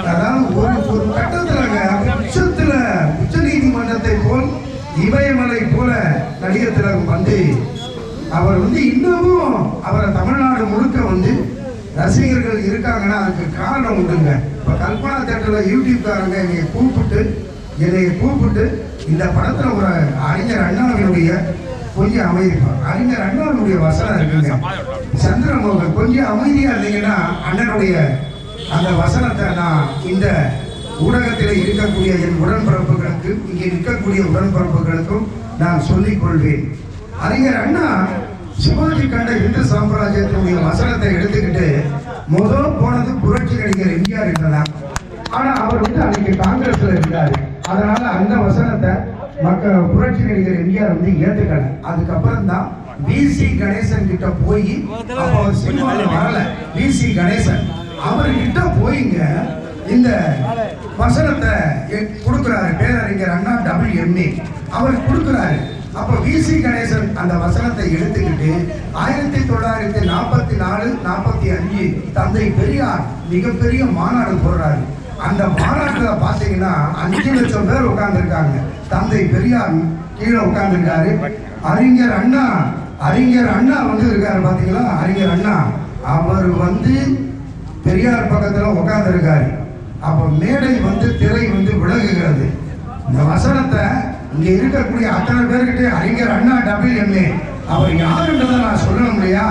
அதாவது ஒரு ஒரு கட்டத்துலங்க. உச்சத்துல உச்ச நீதிமன்றத்தை போல் இமயமலை போல நடிகர் திலகம் வந்து அவர் வந்து இன்னமும் அவரை தமிழ்நாடு முழுக்க வந்து ரசிகர்கள் இருக்காங்கன்னா அதுக்கு காரணம் உண்டுங்க. இப்போ கல்பனா தேட்டரில் யூடியூப்காரங்க என்னை கூப்பிட்டு என்னை கூப்பிட்டு இந்த படத்தில் ஒரு அறிஞர் அண்ணாவினுடைய கொஞ்சம் அமைதிப்பா. அறிஞர் அண்ணாவினுடைய வசனம் இருக்குங்க. சந்திரமோகன் கொஞ்சம் அமைதியாக இருந்தீங்கன்னா அண்ணனுடைய அந்த வசனத்தை நான் இந்த ஊடகத்தில் இருக்கக்கூடிய என் உடன்பிறப்புகளுக்கு இங்கே இருக்கக்கூடிய உடன்பிறப்புகளுக்கும் நான் சொல்லிக் கொள்வேன். அறிஞர் அண்ணா சிவாஜி கண்ட இந்து சாம்ராஜ்யத்தினுடைய வசனத்தை எடுத்துக்கிட்டு முதல் போனது புரட்சி கலைஞர் எம்ஜிஆர் இருந்ததா ஆனா அவர் வந்து அன்னைக்கு காங்கிரஸ்ல இருந்தாரு. அதனால அந்த வசனத்தை மக்கள் புரட்சி கலைஞர் எம்ஜிஆர் வந்து ஏத்துக்கல. அதுக்கப்புறம் தான் பிசி கணேசன் கிட்ட போய் அவர் சினிமாவில் வரல. பிசி கணேசன். அவர்கிட்ட போய்ங்க. இந்த வசனத்தை எ- கொடுக்குறாரு பேரறிஞர் அண்ணா டபுள் எம்ஏ அவர் கொடுக்குறாரு. அப்ப விசி கணேசன் அந்த வசனத்தை எடுத்துக்கிட்டு ஆயிரத்தி தொள்ளாயிரத்தி நாற்பத்தி நாலு நாற்பத்தி அஞ்சு தந்தை பெரியார் மிகப்பெரிய மாநாடு போடுறாரு. அந்த மாநாட்டில் பார்த்தீங்கன்னா அஞ்சு லட்சம் பேர் உட்கார்ந்துருக்காங்க. தந்தை பெரியார் கீழே உட்கார்ந்துருக்காரு. அறிஞர் அண்ணா அறிஞர் அண்ணா வந்து இருக்காரு பார்த்தீங்களா அறிஞர் அண்ணா அவர் வந்து பெரியார் பக்கத்தில் உட்காந்துருக்காரு அப்போ மேடை வந்து திரை வந்து விலகுகிறது. இந்த வசனத்தை இங்கே இருக்கக்கூடிய அத்தனை பேர்கிட்ட அறிஞர் அண்ணா டபிள் எம்ஏ அவர் யாருன்றதை நான் சொல்லணும் இல்லையா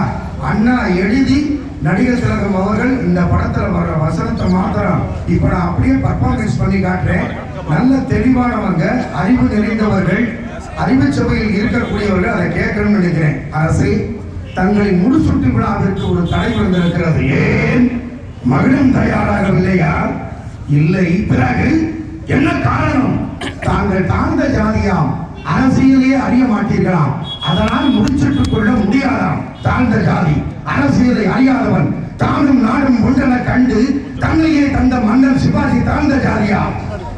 அண்ணா எழுதி நடிகர் திலகம் அவர்கள் இந்த படத்தில் வர்ற வசனத்தை மாத்திரம். இப்போ நான் அப்படியே பர்ஃபார்மன்ஸ் பண்ணி காட்டுறேன். நல்ல தெளிவானவங்க அறிவு தெரிந்தவர்கள் அறிவு சபையில் இருக்கக்கூடியவர்கள் அதை கேட்கணும்னு நினைக்கிறேன். அரசு தங்களின் முடிசூட்டு விழாவிற்கு ஒரு தடை வந்திருக்கிறது ஏன்? மகனும் தயாராகவில்லையா இல்லை. பிறகு என்ன காரணம்? தாங்கள் தாழ்ந்த ஜாதியாம் அரசியலே அறிய மாட்டீர்களாம். அதனால் முடிச்சிட்டுக் கொள்ள முடியாதாம். தாழ்ந்த ஜாதி அரசியலை அறியாதவன் தானும் நாடும் ஒன்றென கண்டு தன்னையே தந்த மன்னர் சிவாஜி தாழ்ந்த ஜாதியா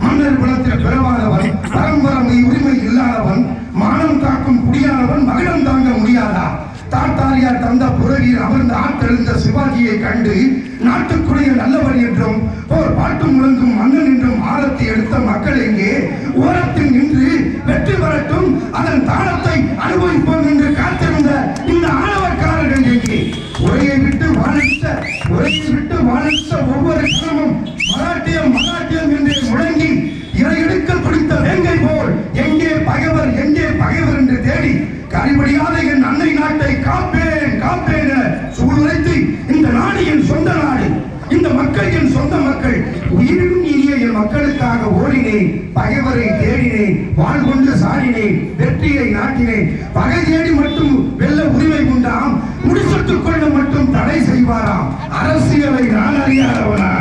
மன்னர் குலத்தில் பிறவாதவன் பரம்பரை உரிமை இல்லாதவன் மானம் காக்கும் குடியானவன் மகிழம் தாங்க முடியாதா? தாத்தாரியார் தந்த புறவியில் அமர்ந்த ஆற்றெழுந்த சிவாஜியை கண்டு நாட்டுக்குரிய நல்லவர் என்றும் போர் பாட்டு முழங்கும் மன்னன் என்றும் ஆரத்தி எடுத்த மக்கள் எங்கே? ஓரத்தில் நின்று வெற்றி பெறட்டும் அதன் தாளத்தை அனுபவிப்போம் என்று காத்திருந்த இந்த ஆணவக்காரர்கள் எங்கே உரையை விட்டு வாழ்த்த உரையை விட்டு வாழ்த்த ஒவ்வொரு கணமும் மராட்டியம் மராட்டியம் என்று முழங்கி இறை எடுக்க துடித்த வேங்கை போல் எங்கே பகைவர் எங்கே பகைவர் என்று தேடி கரிபடியாத என் அன்னை நாட்டை காப்பேன் காப்பேன் என சூழ்நிலைத்து இந்த நாடு என் சொந்த நாடு இந்த மக்கள் என் சொந்த மக்கள் உயிரினும் இனிய என் மக்களுக்காக பகைவரை தேடினேன் வாழ் கொண்டு சாடினேன் வெற்றியை நாட்டினேன். பகை தேடி மட்டும் வெல்ல உரிமை உண்டாம் முடிசூட்டுக் கொள்ள மட்டும் தடை செய்வாராம். அரசியலை நான் அறியாதவனா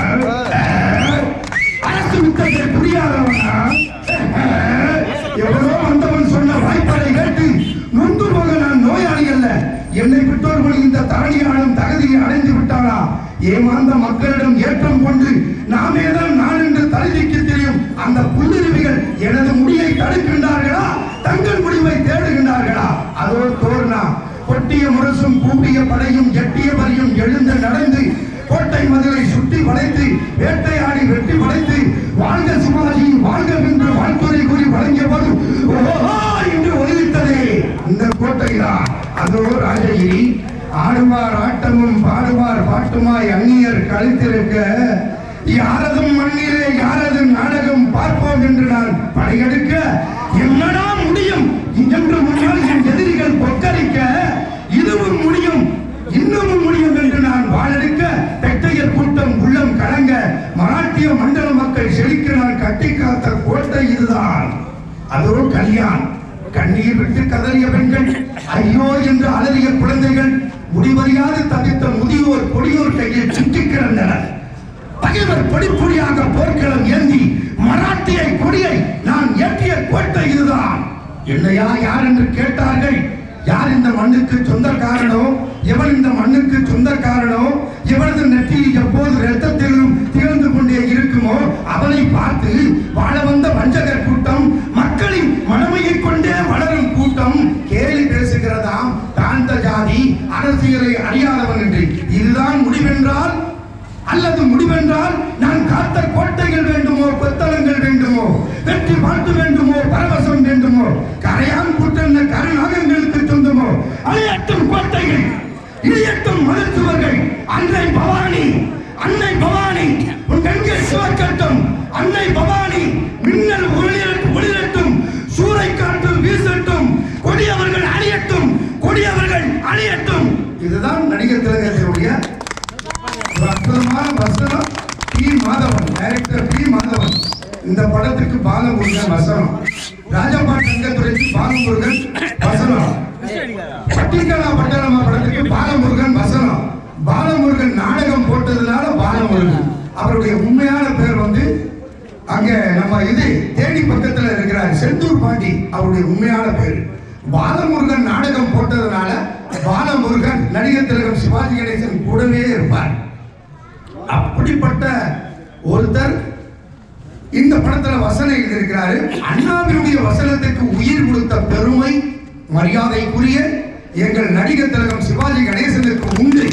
அரசு யுத்தத்தை புரியாதவனா அஹ், எவ்வளோ வந்தவன் சொன்ன வாய்ப்பாடை கேட்டு நொந்து போக நான் நோயாளி அல்ல. என்னை பெற்றோர்கள் இந்த தரணியாலும் தகுதியை அடைந்து விட்டாரா? ஏமாந்த மக்களிடம் ஏற்றம் கொண்டு நாமே தான் வாழ்க சிவாஜி வாழ்க என்று வாழ்த்துறை கூறி வழங்கிய போது என்று ஒலித்ததே இந்த கோட்டைதான் அதோ ராஜகிரி ஆடுவார் ஆட்டமும் பாடுவார் பாட்டுமாய் அந்நியர் கழித்திருக்க யாரதும் மண்ணிலே யாரது நாடகம் பார்ப்போம் என்று நான் படையெடுக்க என்னடா முடியும்? என்று முன்னால் என் எதிரிகள் கொக்கரிக்க இதுவும் முடியும் இன்னமும் முடியும் என்று நான் வாழெடுக்க பெட்டையர் கூட்டம் உள்ளம் கலங்க மராட்டிய மண்டல அதோ கல்யாண் கண்ணீர் விட்டு கதறிய பெண்கள் ஐயோ என்று அலறிய குழந்தைகள் முடிவறியாது தவித்த முதியோர் கொடியோர் கையில் சுற்றி கிடந்தனர். பகைவர் பொடிப்பொடியாக போர்க்களம் ஏந்தி மராட்டியை கொடியை நான் ஏற்றிய கோட்டை இதுதான். என்னையா யார் என்று கேட்டார்கள்? யார் இந்த மண்ணுக்கு சொந்தக்காரனோ எவன் இந்த மண்ணுக்கு சொந்தக்காரனோ எவனது நெற்றியில் எப்போது ரத்தத்திலும் திகழ்ந்து கொண்டே இருக்குமோ அவனை காத்து வேண்டுமோ பரவசம் வேண்டுமோ கரையான் புற்றென்ன கருநாகங்களுக்கு சொந்தமோ அழியட்டும் கோட்டைகள் இழியட்டும் மருத்துவர்கள் அன்னை பவானி அன்னை பவானி உன் கண்கள் சிவக்கட்டும் அன்னை பவானி மின்னல் ஒளிரட்டும் ஒளிரட்டும் சூறை காற்று வீசட்டும் கொடியவர்கள் அழியட்டும் கொடியவர்கள் அழியட்டும். இதுதான் நடிகர் திலகத்தினுடைய அற்புதமான வசனம். P Madhavan director P Madhavan. இந்த படத்துக்கு பாலமுருகன் வசனம். ராஜப்பா தங்கத்துறைக்கு பாலமுருகன் வசனம். பட்டிக்கலா பட்டணமா படத்துக்கு பாலமுருகன் வசனம். பாலமுருகன் நாடகம் போட்டதுனால பாலமுருகன் அவருடைய உண்மையான பேர் வந்து அங்க நம்ம இது தேனி பக்கத்துல இருக்கிறார் செந்தூர் பாண்டி. அவருடைய உண்மையான பேர். பாலமுருகன் நாடகம் போட்டதுனால பாலமுருகன் நடிகர் திலகம் சிவாஜி கணேசன் கூடவே இருப்பார். அப்படிப்பட்ட ஒருத்தர் இந்த படத்துல வசனம் எழுதியிருக்கிறாரு. அண்ணாவினுடைய வசனத்துக்கு உயிர் கொடுத்த பெருமை மரியாதைக்குரிய எங்கள் நடிகர் திலகம் சிவாஜி கணேசனுக்கு உண்டு.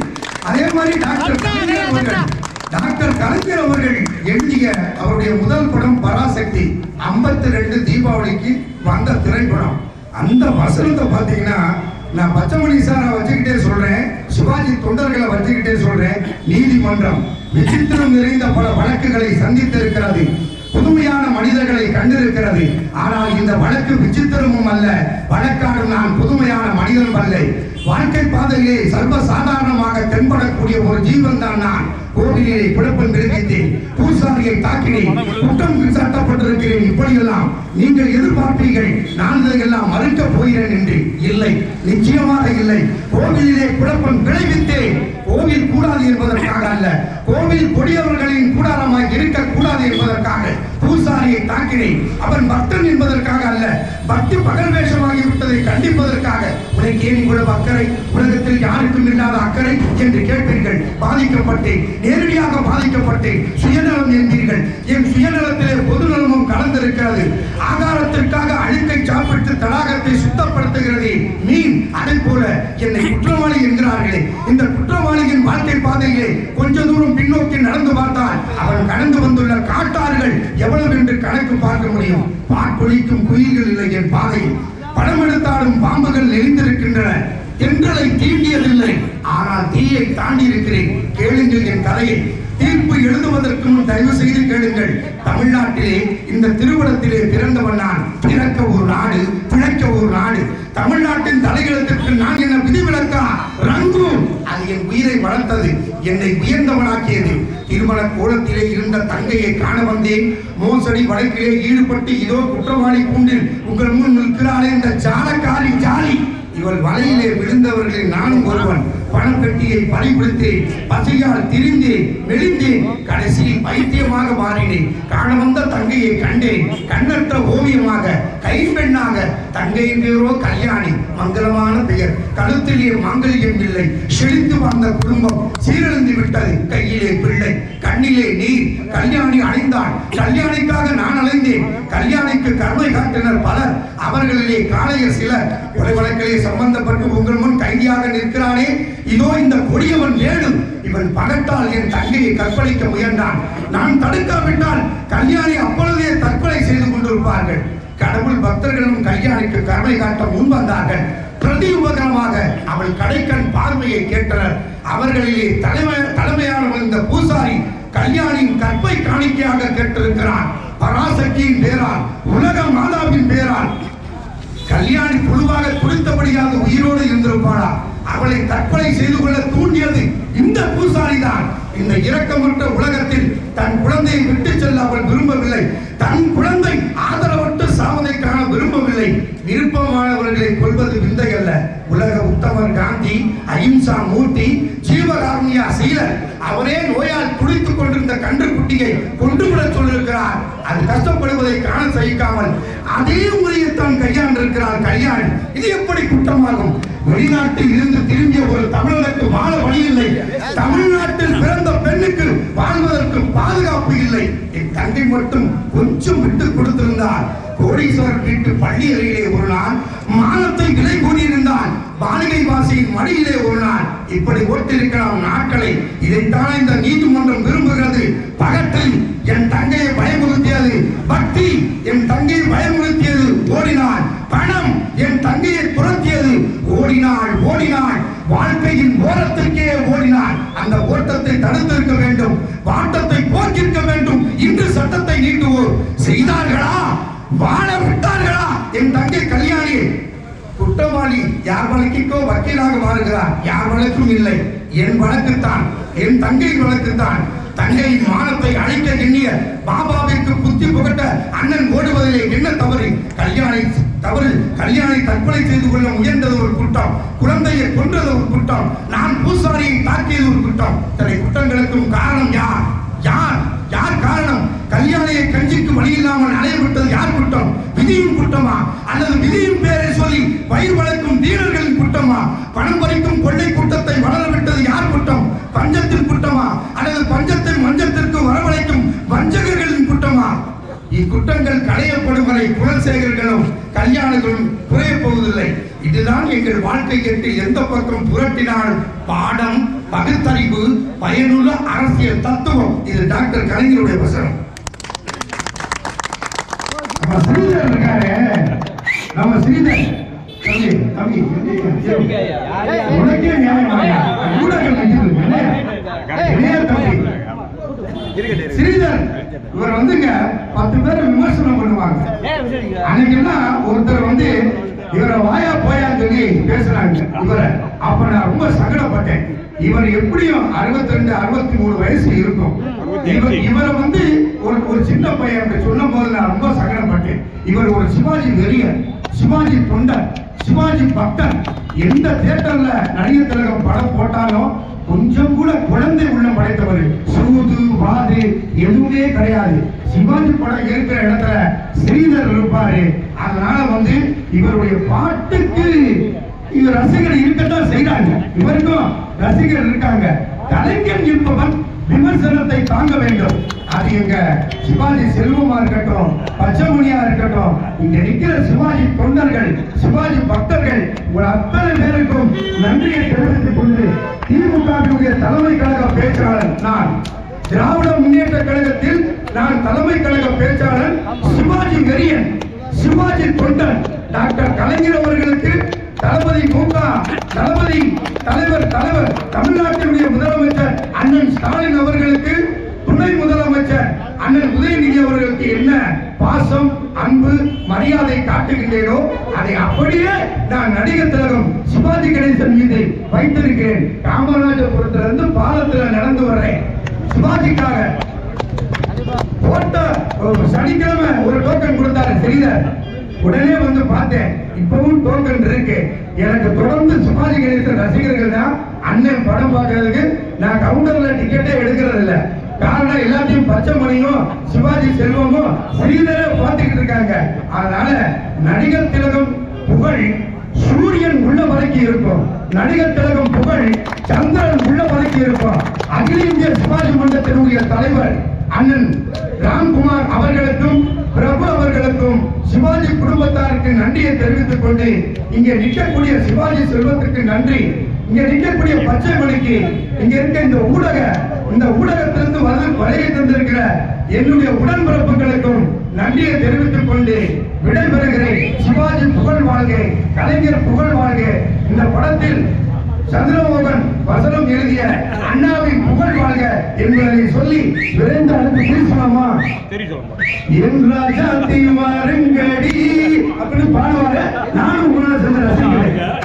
அதே மாதிரி டாக்டர் கலைஞர் அவர்கள் டாக்டர் கலைஞர் அவர்கள் எழுதிய அவருடைய முதல் படம் பராசக்தி 52 ரெண்டு தீபாவளிக்கு வந்த திரைப்படம். அந்த வசனத்தை பார்த்தீங்கன்னா நான் பச்சைமணி சாரை வச்சுக்கிட்டே சொல்றேன் சிவாஜி தொண்டர்களை வச்சுக்கிட்டே சொல்றேன் நீதிமன்றம் விசித்திரம் நிறைந்த பல வழக்குகளை சந்தித்திருக்கிறது. புதுமையான மனிதர்களை கண்டிருக்கிறது. ஆனால் இந்த வழக்கு விசித்திரமும் அல்ல. வழக்காடும் நான் புதுமையான மனிதனும் அல்ல. வாழ்க்கை பாதையிலே சர்வ சாதாரணமாக தென்படக்கூடிய ஒரு ஜீவன் தான் நான். கோவிலிலே பிழப்பன் விரும்பித்தேன் பூசாரியை தாக்கினேன். குற்றம் சாட்டப்பட்டிருக்கிறேன். இப்படியெல்லாம் நீங்கள் எதிர்பார்ப்பீர்கள். நான் இதையெல்லாம் மறுக்க போகிறேன் என்று. இல்லை. நிச்சயமாக இல்லை. கோவிலிலே குழப்பம் விளைவித்தேன். கோவில் கூடாது என்பதற்காக அல்ல. கோவில் கொடியவர்கள் பூசாரியை அவன் பக்தன் என்பதற்காக அல்ல பக்தி பகல் வேஷமாகி விட்டதை கண்டிப்பதற்காக. உனக்கு ஏன் இவ்வளவு அக்கறை உலகத்தில் யாருக்கும் இல்லாத அக்கறை என்று கேட்பீர்கள். பாதிக்கப்பட்டேன் நேரடியாக பாதிக்கப்பட்டேன். சுயநலம் என்பீர்கள். என் சுயநலத்திலே பொதுநலமும் கலந்திருக்கிறது. ஆகாரத்திற்காக அழுக்கை சாப்பிட்டு தடாகத்தை சுத்தப்படுத்துகிறது மீன். அதை போல என்னை குற்றவாளி என்கிறார்களே இந்த குற்றவாளியின் எவ்வளவு என்று கணக்கு பார்க்க முடியும்? பார்ப்பொழிக்கும் குயில்கள் இல்லை என் பாதை. படம் எடுத்தாலும் பாம்புகள் நெறிந்திருக்கின்றன தென்றலை தீண்டியதில்லை. ஆனால் தீயை தாண்டி இருக்கிறேன் கேளுங்கள் என் கதையை தீர்ப்பு எழுதுவதற்கு முன் தயவு செய்து கேளுங்கள். தமிழ்நாட்டிலே இந்த திருவிடத்திலே பிறந்தவன் நான். பிறக்க ஒரு நாடு. வளர்த்தது. என்னை உயர்ந்தவனாக்கியது. திருமண கோலத்திலே இருந்த தங்கையை காண வந்தேன். மோசடி வழக்கிலே ஈடுபட்டு இதோ குற்றவாளி கூண்டில் உங்கள் முன் நிற்கிறாளே இந்த ஜாலக்காரி ஜாலி. இவள் வலையிலே விழுந்தவர்களில் நானும் ஒருவன். பணம் கட்டியை பறிபிடித்தேன். பசியால் திரிந்தேன். மெலிந்தேன். கடைசியில் பைத்தியமாக மாறினேன். காண வந்த தங்கையை கண்டேன். கண்ணற்ற ஓவியமாக கைப்பெண்ணாக தங்கையின் பேரோ கல்யாணி மங்களமான பெயர். கழுத்திலே மங்கல்யம் இல்லை. செழித்து வந்த குடும்பம் சீரழிந்து விட்டது கையிலே பிள்ளை கண்ணிலே நீர். கல்யாணி அடைந்தாள் கல்யாணிக்காக நான் அலைந்தேன். கல்யாணிக்கு கருணை காட்டினர் பலர். அவர்களிலே காளையர் சிலர். கொலை வழக்கிலே சம்பந்தப்பட்டு உங்கள் முன் கைதியாக நிற்கிறானே? இதோ இந்த கொடியவன் வேணும் இவன் பகட்டால் என் தங்கையை கற்பழிக்க முயன்றான். நான் தடுக்காவிட்டால் கல்யாணி அப்பொழுதே தற்கொலை செய்து கொண்டிருப்பார்கள். கடவுள் பக்தர்களும் கல்யாணிக்கு கருணை காட்ட முன் வந்தார்கள் பிரதி உபகரமாக அவள் கடைக்கண் பார்வையை கேட்டனர். அவர்களிலே தலைமை தலைமையாளர் இந்த பூசாரி கல்யாணியின் கற்பை காணிக்கையாக கேட்டிருக்கிறான். பராசக்தியின் பேரால் உலக மாதாவின் பேரால். கல்யாணி புழுவாக துடித்தபடியாக உயிரோடு இருந்திருப்பாளா? அவளை தற்கொலை செய்து கொள்ள தூண்டியது இந்த பூசாரி தான் இந்த இரக்கமற்ற உலகத்தில் தன் குழந்தையை விட்டு செல்ல அவள் விரும்பவில்லை. தன் குழந்தை ஆதரவற்ற காண விரும்பவில்லை விருப்பமானவர்களை கொள்வது விந்தை அல்ல உலக உத்தமர் காந்தி அஹிம்சா மூர்த்தி ஜீவகாருண்யா சீலர் அவரே நோயால் துடித்துக் கொண்டிருந்த கன்று குட்டியை கொண்டு விட சொல்லிருக்கிறார் அது கஷ்டப்படுவதை காண சகிக்காமல் அதே உரியத்தான் கையாண்டிருக்கிறார் கல்யாண். இது எப்படி குற்றமாகும்? வெளிநாட்டில் இருந்து திரும்பிய ஒரு தமிழனுக்கு வாழ வழி இல்லை தமிழ்நாட்டில் பிறந்த பெண்ணுக்கு வாழ்வதற்கு பாதுகாப்பு இல்லை. என் தங்கை மட்டும் கொஞ்சம் விட்டு கொடுத்திருந்தார் கோடீஸ்வரர் வீட்டு பள்ளி அறையிலே ஒரு நாள் மானத்தை விலை கூடியிருந்தான் பாலிகை வாசியின் மடியிலே ஒரு நாள். இப்படி ஓட்டிருக்கலாம் நாட்களை. இதைத்தான் இந்த நீதிமன்றம் விரும்புகிறது. பகட்டை என் தங்கையை பயமுறுத்தியது. பக்தி என் தங்கையை பயமுறுத்தியது. ஓடினான் பணம் யார் வழக்கிற்கோ வக்கீலாக மாறுகிறார். யார் வழக்கும் இல்லை. என் வழக்குத்தான் என் தங்கையின் வழக்குத்தான். தங்கையின் மானத்தை அழைக்க எண்ணிய பாபாவிற்கு புத்தி புகட்ட அண்ணன் ஓடுவதிலே என்ன தவறு? கல்யாணி தவறு. கல்யாணி தற்கொலை செய்து கொள்ள முயன்றது ஒரு குற்றம். குழந்தையை கொன்றது ஒரு குற்றம். நான் பூசாரியை தாக்கியது ஒரு குற்றம். இத்தனை குற்றங்களுக்கும் காரணம் யார்? யார்? யார் காரணம்? கல்யாணியை கஞ்சிக்கு வழி இல்லாமல் அலைய யார் குற்றம்? விதியின் குற்றமா? அல்லது விதியின் பேரை சொல்லி பயிர் வளர்க்கும் வீரர்களின் குற்றமா? பணம் பறிக்கும் கொள்ளை கூட்டத்தை வளர விட்டது யார் குற்றம்? பஞ்சத்தின் குற்றமா? அல்லது பஞ்சத்தை மஞ்சத்திற்கு வரவழைக்கும் வஞ்சகர்களின் குற்றமா? இக்குற்றங்கள் களையப்படும் வரை குலசேகர்களும் கல்யாணங்களும் குறையப் போவதில்லை. இதுதான் எங்கள் வாழ்க்கை கேட்டு எந்த பக்கம் புரட்டினால் பாடம் பகுத்தறிவு பயனுள்ள அரசியல் தத்துவம்? இது டாக்டர் கலைஞருடைய வசனம். நம்ம ஸ்ரீதர். இருக்காரு நம்ம ஸ்ரீதர் தம்பி தம்பி. உனக்கே நியாயம் ஊடகம் ஸ்ரீதர் இவர் வந்துங்க பத்து பேர் விமர்சனம் பண்ணுவாங்க. அன்னைக்கெல்லாம் ஒருத்தர் வந்து இவரை வாயா போயா சொல்லி பேசுறாங்க. இவரை அப்ப நான் ரொம்ப சங்கடப்பட்டேன். இவர் எப்படியும் 62 ரெண்டு அறுபத்தி மூணு வயசு இருக்கும். இவரை வந்து ஒரு ஒரு சின்ன பையன் அப்படி சொன்ன போது நான் ரொம்ப சங்கடப்பட்டேன். இவர் ஒரு சிவாஜி வெறியர் சிவாஜி தொண்டர் சிவாஜி பக்தன். எந்த தேட்டர்ல நடிகர் திலகம் படம் போட்டாலும் கொஞ்சம் கூட குழந்தை உள்ளம் படைத்தவர் சூது வாது எதுவுமே கிடையாது. சிவாஜி படம் இருக்கிற இடத்துல ஸ்ரீதர் இருப்பாரு. அதனால வந்து இவருடைய பாட்டுக்கு இவர் ரசிகர் இருக்கத்தான் செய்யறாங்க இவருக்கும் ரசிகர் இருக்காங்க. கலைஞன் என்பவன் விமர்சனத்தை தாங்க வேண்டும். அது எங்க சிவாஜி செல்வமா இருக்கட்டும் பச்சைமணியா இருக்கட்டும் இங்க நிற்கிற சிவாஜி தொண்டர்கள் சிவாஜி பக்தர்கள் உங்கள் அத்தனை பேருக்கும் நன்றியை தெரிவித்துக் கொண்டு திமுகவினுடைய தலைமை கழக பேச்சாளர் நான் திராவிட முன்னேற்ற கழகத்தில் நான் தலைமை கழக பேச்சாளர் சிவாஜி வெறியன் சிவாஜி தொண்டன். டாக்டர் கலைஞர் அவர்களுக்கு தளபதி மூகா தளபதி தலைவர் தலைவர் தமிழ்நாட்டினுடைய முதலமைச்சர் அண்ணன் ஸ்டாலின் அவர்களுக்கு துணை முதலமைச்சர் அண்ணன் உதயநிதி அவர்களுக்கு என்ன பாசம் அன்பு மரியாதை காட்டுகின்றேனோ அதை அப்படியே நான் நடிகர் திலகம் சிவாஜி கணேசன் மீது வைத்திருக்கிறேன். காமராஜபுரத்திலிருந்து பாலத்தில் நடந்து வர்றேன். சிவாஜிக்காக போட்ட சனிக்கிழமை ஒரு டோக்கன் கொடுத்தாரு சரிதான் உடனே வந்து பார்த்தேன். இப்பவும் டோக்கன் இருக்கு. எனக்கு தொடர்ந்து சிவாஜி கணேசன் ரசிகர்கள் தான் அண்ணன் படம் பார்க்கறதுக்கு நான் கவுண்டர்ல டிக்கெட்டே எடுக்கிறது இல்ல. காரணம் எல்லாத்தையும் பச்சை மணியும் சிவாஜி செல்வமும் ஸ்ரீதரை பார்த்துக்கிட்டு இருக்காங்க. அதனால நடிகர் திலகம் புகழ் சூரியன் உள்ள வரைக்கும் இருக்கும். நடிகர் திலகம் புகழ் சந்திரன் உள்ள வரைக்கும் இருக்கும். அகில இந்திய சிவாஜி மன்றத்தினுடைய தலைவர் அண்ணன் ராம்குமார் அவர்களுக்கும் பிரபு அவர்களுக்கும் சிவாஜி குடும்பத்தாருக்கு நன்றியை தெரிவித்துக் கொண்டு இங்கே நிற்கக்கூடிய சிவாஜி செல்வத்திற்கு நன்றி. இங்க நிற்கக்கூடிய பச்சை மணிக்கு இங்க இருக்க இந்த ஊடக இந்த ஊடகத்திலிருந்து வந்து வருகை தந்திருக்கிற என்னுடைய உடன்பிறப்புகளுக்கும் நன்றியை தெரிவித்துக் கொண்டு விடைபெறுகிறேன். சிவாஜி புகழ் வாழ்க கலைஞர் புகழ் வாழ்க. இந்த படத்தில் சந்திரமோகன் வசனம் எழுதிய அண்ணாவின் புகழ் வாழ்க என்பதை சொல்லி விரைந்து அனுப்பி பேசலாமா? என் ராஜாத்தி வாருங்கடி. அப்படின்னு பாடுவாங்க. நானும் உங்களால் சென்று ரசிக்கிறேன்.